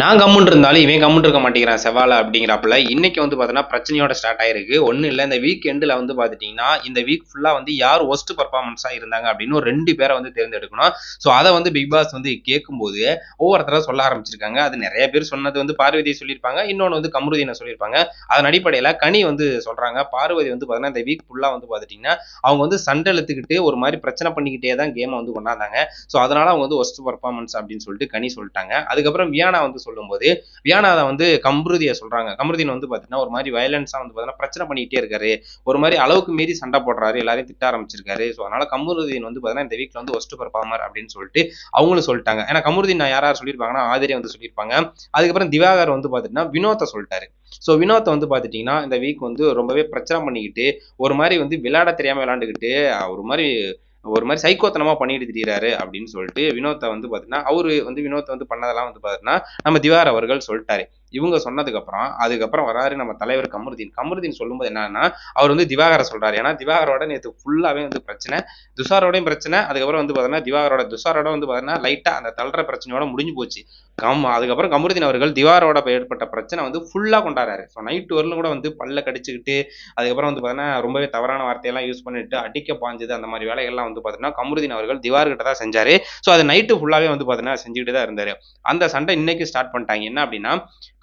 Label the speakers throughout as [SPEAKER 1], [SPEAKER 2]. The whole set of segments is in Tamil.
[SPEAKER 1] நான் கம்முன் இருந்தாலும் இவன் கம்முன்னு இருக்க மாட்டேங்கிறான் செவ்வாழை அப்படிங்கிறப்பல. இன்னைக்கு வந்து பார்த்தீங்கன்னா பிரச்சனையோட ஸ்டார்ட் ஆயிருக்கு. ஒன்றும் இல்லை இந்த வீக் எண்டில் வந்து பார்த்துட்டிங்கன்னா இந்த வீக் ஃபுல்லாக வந்து யார் ஒஸ்ட் பர்ஃபார்மன்ஸாக இருந்தாங்க அப்படின்னு ஒரு ரெண்டு பேரை வந்து தேர்ந்தெடுக்கணும். ஸோ அதை வந்து பிக் பாஸ் வந்து கேட்கும்போது ஒவ்வொருத்தராக சொல்ல ஆரம்பிச்சிருக்காங்க. அது நிறைய பேர் சொன்னது வந்து பார்வதியை சொல்லியிருப்பாங்க. இன்னொன்று வந்து கமருதீனை சொல்லியிருப்பாங்க. அதன் அடிப்படையில் கனி வந்து சொல்கிறாங்க பார்வதி வந்து பார்த்தீங்கன்னா இந்த வீக் ஃபுல்லாக வந்து பார்த்துட்டிங்கன்னா அவங்க வந்து சண்டை இழுத்துக்கிட்டு ஒரு மாதிரி பிரச்சனை பண்ணிக்கிட்டே தான் கேமை வந்து கொண்டாந்தாங்க. ஸோ அதனால அவங்க வந்து ஒஸ்ட் பர்ஃபார்மன்ஸ் அப்படின்னு சொல்லிட்டு கனி சொல்லிட்டாங்க. அதுக்கப்புறம் வியானா வந்து சொல்லும்போது வியானாதை வந்து கம்ருதியை சொல்றாங்க. கம்ருதின் வந்து பாத்தீங்கன்னா ஒரு மாதிரி வயலன்ஸா வந்து பார்த்தீங்கன்னா பிரச்சனை பண்ணிக்கிட்டே இருக்காரு. ஒரு மாதிரி அளவுக்கு மீறி சண்டை போடுறாரு. எல்லாரையும் திட்ட ஆரம்பிச்சிருக்காரு. ஸோ அதனால கம்ருதீன் வந்து பார்த்தீங்கன்னா இந்த வீக்ல வந்து ஒஸ்ட் பர்ஃபார்மர் அப்படின்னு சொல்லிட்டு அவங்களும் சொல்லிட்டாங்க. ஏன்னா கம்ருதீன் நான் யார் யார் சொல்லியிருப்பாங்கன்னா ஆதிரியை வந்து சொல்லியிருப்பாங்க. அதுக்கப்புறம் திவாகர் வந்து பாத்தீங்கன்னா வினோத்தை சொல்லிட்டாரு. ஸோ வினோத்தை வந்து பார்த்துட்டிங்கன்னா இந்த வீக் வந்து ரொம்பவே பிரச்சனை பண்ணிக்கிட்டு ஒரு மாதிரி வந்து விளையாட தெரியாமல் விளையாண்டுக்கிட்டு ஒரு மாதிரி ஒரு மாதிரி சைக்கோத்தனமா பண்ணிட்டு திரியிறாரு அப்படின்னு சொல்லிட்டு வினோத்தை வந்து பார்த்தீங்கன்னா அவரு வந்து வினோத்தை வந்து பண்ணதெல்லாம் வந்து பார்த்தீங்கன்னா நம்ம திவார் அவர்கள் சொல்லிட்டாரு. இவங்க சொன்னதுக்கு அப்புறம் அதுக்கப்புறம் வராரு நம்ம தலைவர் கமருதீன். கமருதீன் சொல்லும்போது என்னன்னா அவர் வந்து திவாகரை சொல்றாரு. ஏன்னா திவாகரோட நேற்று ஃபுல்லாவே வந்து பிரச்சனை துஷாரோடையும் பிரச்சனை அதுக்கப்புறம் வந்து பார்த்தீங்கன்னா திவாகரோட துஷாரோட வந்து பார்த்தீங்கன்னா லைட்டா அந்த தள்ளுற பிரச்சனையோட முடிஞ்சு போச்சு. கம் அதுக்கப்புறம் கமருதீன் அவர்கள் திவாரோட ஏற்பட்ட பிரச்சனை வந்து ஃபுல்லா கொண்டாடுறாரு. ஸோ நைட்டு வரலும் கூட வந்து பல்ல கடிச்சுக்கிட்டு அதுக்கப்புறம் வந்து பார்த்தீங்கன்னா ரொம்பவே தவறான வார்த்தையெல்லாம் யூஸ் பண்ணிட்டு அடிக்க பாஞ்சது அந்த மாதிரி வேலைகள்லாம் வந்து பார்த்தீங்கன்னா கமருதீன் அவர்கள் திவார்கிட்ட தான் செஞ்சாரு. ஸோ அது நைட்டு ஃபுல்லாவே வந்து பார்த்தீங்கன்னா செஞ்சுக்கிட்டு தான் இருந்தாரு. அந்த சண்டை இன்னைக்கு ஸ்டார்ட் பண்ணிட்டாங்க. என்ன அப்படின்னா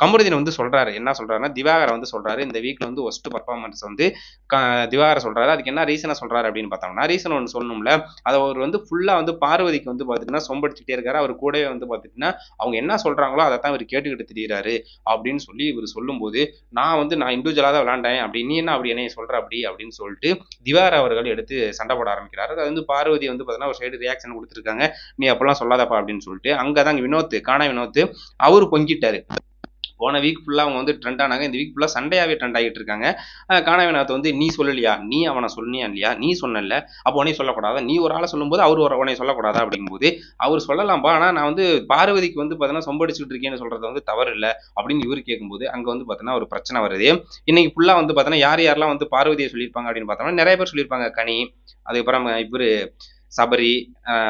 [SPEAKER 1] கமருதீன் வந்து சொல்றாரு. என்ன சொல்றாருன்னா திவாகரை வந்து சொல்றாரு. இந்த வீக்ல வந்து ஒஸ்ட் பர்ஃபார்மன்ஸ் வந்து திவாகரை சொல்றாரு. அதுக்கு என்ன ரீசனை சொல்றாரு அப்படின்னு பார்த்தோம்னா ரீசன் ஒன்று சொல்லணும்ல. அதை அவர் வந்து ஃபுல்லா வந்து பார்வதிக்கு வந்து பாத்தீங்கன்னா சொம்படிச்சுட்டே இருக்காரு. அவர் கூடவே வந்து பாத்தீங்கன்னா அவங்க என்ன சொல்றாங்களோ அதை தான் இவர் கேட்டுக்கிட்டு திரியிறாரு அப்படின்னு சொல்லி இவர் சொல்லும்போது நான் வந்து நான் இண்டிவிஜுவலா தான் விளாண்டேன். அப்படி நீ என்ன அப்படி என்ன சொல்ற அப்படி அப்படின்னு சொல்லிட்டு திவாகர் அவர்கள் எடுத்து சண்டை போட ஆரம்பிக்கிறாரு. அது வந்து பார்வதி வந்து பார்த்தீங்கன்னா ஒரு சைடு ரியாக்ஷன் கொடுத்துருக்காங்க. நீ அப்பெல்லாம் சொல்லாதப்பா அப்படின்னு சொல்லிட்டு அங்கதான் வினோத் காணா வினோத் அவரு பொங்கிட்டாரு. போன வீக் ஃபுல்லாக அவங்க வந்து ட்ரெண்ட் ஆனாங்க. இந்த வீக் ஃபுல்லாக சண்டையாகவே ட்ரெண்ட் ஆகிட்டு இருக்காங்க. காணவினாத்தை வந்து நீ சொல்லலையா? நீ அவனை சொன்னியா இல்லையா? நீ சொன்னல அப்போ உடனே சொல்லக்கூடாதா? நீ ஒரு ஆளை சொல்லும்போது அவர் ஒரு உடனே சொல்லக்கூடாதா அப்படிங்கும்போது அவர் சொல்லலாம்ப்பா ஆனால் நான் வந்து பார்வதிக்கு வந்து பார்த்தீங்கன்னா சொம்படிச்சுட்டு இருக்கேன்னு சொல்கிறது வந்து தவறு இல்லை அப்படின்னு இவர் கேட்கும்போது அங்கே வந்து பார்த்தீங்கன்னா ஒரு பிரச்சனை வருது. இன்னைக்கு ஃபுல்லாக வந்து பார்த்தீங்கன்னா யார் யாரெல்லாம் வந்து பார்வதியை சொல்லியிருப்பாங்க அப்படின்னு பார்த்தோம்னா நிறைய பேர் சொல்லியிருப்பாங்க. கனி அதுக்கப்புறம் இவர் சபரி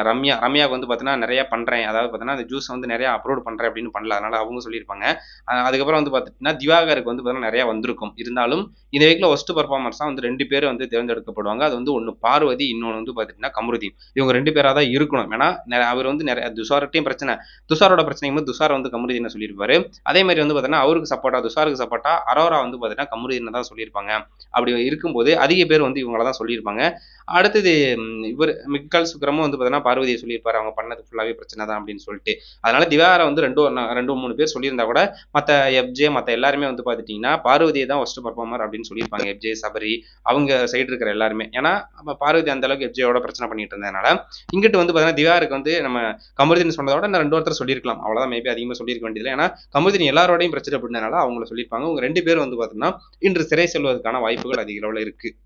[SPEAKER 1] ரம்யா ரம்யாவுக்கு வந்து பார்த்தீங்கன்னா நிறைய பண்ணுறேன் அதாவது பார்த்தீங்கன்னா அந்த ஜூஸ் வந்து நிறையா அப்லோட் பண்ணுறேன் அப்படின்னு பண்ணல. அதனால அவங்க சொல்லியிருப்பாங்க. அதுக்கப்புறம் வந்து பார்த்தீங்கன்னா திவாகருக்கு வந்து பார்த்தீங்கன்னா நிறைய வந்திருக்கும். இருந்தாலும் இந்த வீக்கில் ஒஸ்ட் பர்ஃபார்மன்ஸாக வந்து ரெண்டு பேர் வந்து தேர்ந்தெடுக்கப்படுவாங்க. அது வந்து ஒன்று பார்வதி இன்னொன்று வந்து பார்த்தீங்கன்னா கமருதி இவங்க ரெண்டு பேராக தான் இருக்கணும். ஏன்னா அவர் வந்து நிறைய துஷார்ட்டையும் பிரச்சனை. துஷாரோட பிரச்சனையும் போது துஷார் வந்து கமருதீனை சொல்லியிருப்பாரு. அதே மாதிரி வந்து பார்த்தீங்கன்னா அவருக்கு சப்போர்ட்டா துஷாருக்கு சப்போர்ட்டா அரோரா வந்து பார்த்தீங்கன்னா கமருதீனை தான் சொல்லியிருப்பாங்க. அப்படி இருக்கும்போது அதிக பேர் வந்து இவங்கள தான் சொல்லியிருப்பாங்க. அடுத்தது இவர் மிக்கல் சுக்கரமும் வந்து பார்த்தீங்கன்னா பார்வதியை சொல்லியிருப்பாரு அவங்க பண்ணது ஃபுல்லாகவே பிரச்சனை தான் அப்படின்னு சொல்லிட்டு. அதனால திவாரை வந்து ரெண்டு ரெண்டு மூணு பேர் சொல்லியிருந்தா கூட மற்ற எஃப்ஜே மற்ற எல்லாருமே வந்து பார்த்துட்டிங்கன்னா பார்வதியை தான் ஃபஸ்ட்டு பர்ஃபார்மர் அப்படின்னு சொல்லியிருப்பாங்க. எஃப்ஜே சபரி அவங்க சைடு இருக்கிற எல்லாருமே. ஏன்னா பார்வதி அந்த அளவுக்கு எஃப்ஜேயோட பிரச்சனை பண்ணிட்டு இருந்ததுனால இங்கிட்டு வந்து பார்த்தீங்கன்னா திவாருக்கு வந்து நம்ம கமருதீன் சொன்னதோட இந்த ரெண்டு ஒருத்தர் சொல்லியிருக்கலாம். அவ்வளோதான் மேபி அதிகமாக சொல்லியிருக்க வேண்டியதில்லை. ஏன்னா கமருதின் எல்லாரோடையும் பிரச்சனை பண்ணதுனால அவங்கள சொல்லியிருப்பாங்க. அவங்க ரெண்டு பேர் வந்து பார்த்தீங்கன்னா இன்று சிறை செல்வதற்கான வாய்ப்புகள் அதிக அளவில் இருக்குது